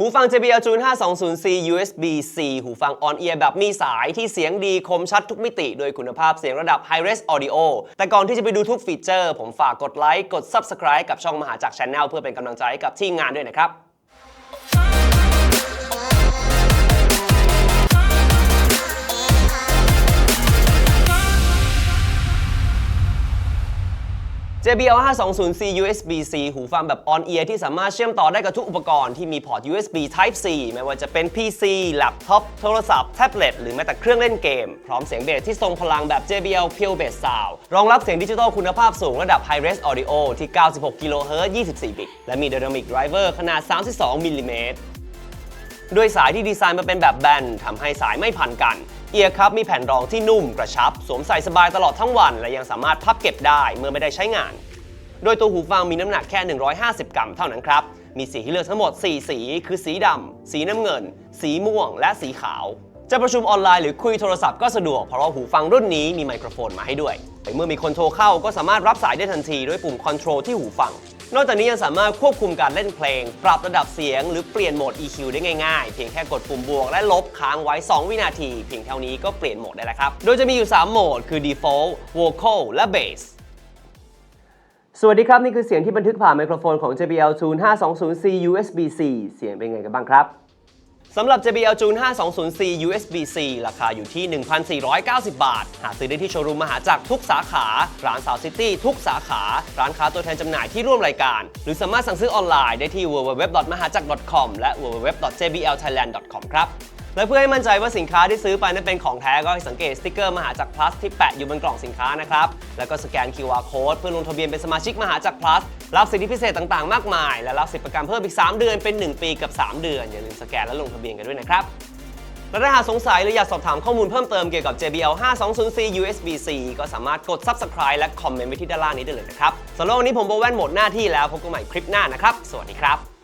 หูฟัง JBL June 520C USB-C หูฟัง on ear แบบมีสายที่เสียงดีคมชัดทุกมิติ โดยคุณภาพเสียงระดับ High Res Audio แต่ก่อนที่จะไปดูทุกฟีเจอร์ ผมฝากกดไลค์ กด Subscribe กับช่องมหาจักร Channel เพื่อเป็นกำลังใจให้กับทีมงานด้วยนะครับ JBL 520C USB-C หูฟังแบบ on ear ที่สามารถเชื่อมต่อได้กับทุกอุปกรณ์ที่มีพอร์ต USB Type C ไม่ว่าจะเป็น PC แล็ปท็อปโทรศัพท์แท็บเล็ตหรือแม้แต่เครื่องเล่นเกม พร้อมเสียงเบสที่ทรงพลังแบบ JBL Pure Bass Sound รองรับเสียงดิจิทัลคุณภาพสูงระดับ High Res Audio ที่ 96 kHz 24 บิต และมี Dynamic Driver ขนาด 32 มิลลิเมตร ด้วยสายที่ดีไซน์มาเป็นแบบแบนทำให้สายไม่พันกัน เอียร์คัพมีแผ่นรองที่นุ่มกระชับ สวมใส่สบายตลอดทั้งวัน และยังสามารถพับเก็บได้เมื่อไม่ได้ใช้งาน โดยตัวหูฟังมีน้ำหนักแค่ 150 กรัมเท่านั้นครับ มีสีให้เลือกทั้งหมด 4 สี คือสีดำ สีน้ำเงิน สีม่วง และสีขาวจะประชุมออนไลน์หรือคุยโทรศัพท์ก็สะดวกเพราะว่าหูฟังรุ่นนี้มีไมโครโฟนมาให้ด้วย เมื่อมีคนโทรเข้าก็สามารถรับสายได้ทันทีด้วยปุ่มคอนโทรลที่หูฟัง นอกจากนี้ยังสามารถควบคุมการเล่นเพลง ปรับระดับเสียง หรือเปลี่ยนโหมด EQ ได้ง่ายๆ เพียงแค่กดปุ่มบวกและลบค้างไว้ 2 วินาที เพียงเท่านี้ก็เปลี่ยนโหมดได้แล้วครับ โดยจะมีอยู่ 3 โหมดคือ Default Vocal และ Bass สวัสดีครับ นี่คือเสียงที่บันทึกผ่านไมโครโฟนของ JBL Tune 520C USB-C เสียงเป็นไงกันบ้างครับ สำหรับ JBL June 520C USB-C ราคาอยู่ที่ 1,490 บาท หาซื้อได้ที่โชว์รูมมหาจักรทุกสาขา ร้านสาวซิตี้ทุกสาขา ร้านค้าตัวแทนจำหน่ายที่ร่วมรายการ หรือสามารถสั่งซื้อออนไลน์ได้ที่ www.mahajak.com และ www.jblthailand.com ครับ และเพื่อให้มั่นใจว่าสินค้าที่ซื้อไปนั้นเป็นของแท้ก็ให้สังเกตสติกเกอร์มหาจักร plus ที่แปะอยู่บนกล่องสินค้านะครับ แล้วก็สแกน QR code เพื่อลงทะเบียนเป็นสมาชิกมหาจักร plus รับสิทธิพิเศษต่างๆ มากมาย และรับสิทธิประกันเพิ่มอีก 3 เดือนเป็น 1 ปีกับ 3 เดือน อย่าลืมสแกนและลงทะเบียนกันด้วยนะครับและถ้าหากสงสัยหรืออยากสอบถามข้อมูลเพิ่มเติมเกี่ยวกับ JBL 520C USB-C ก็สามารถกด Subscribe และคอมเมนต์ไว้ที่ด้านล่างนี้ได้เลยนะครับสำหรับวันนี้ผมโบแวนหมดหน้าที่แล้วพบกันใหม่คลิปหน้านะครับ สวัสดีครับ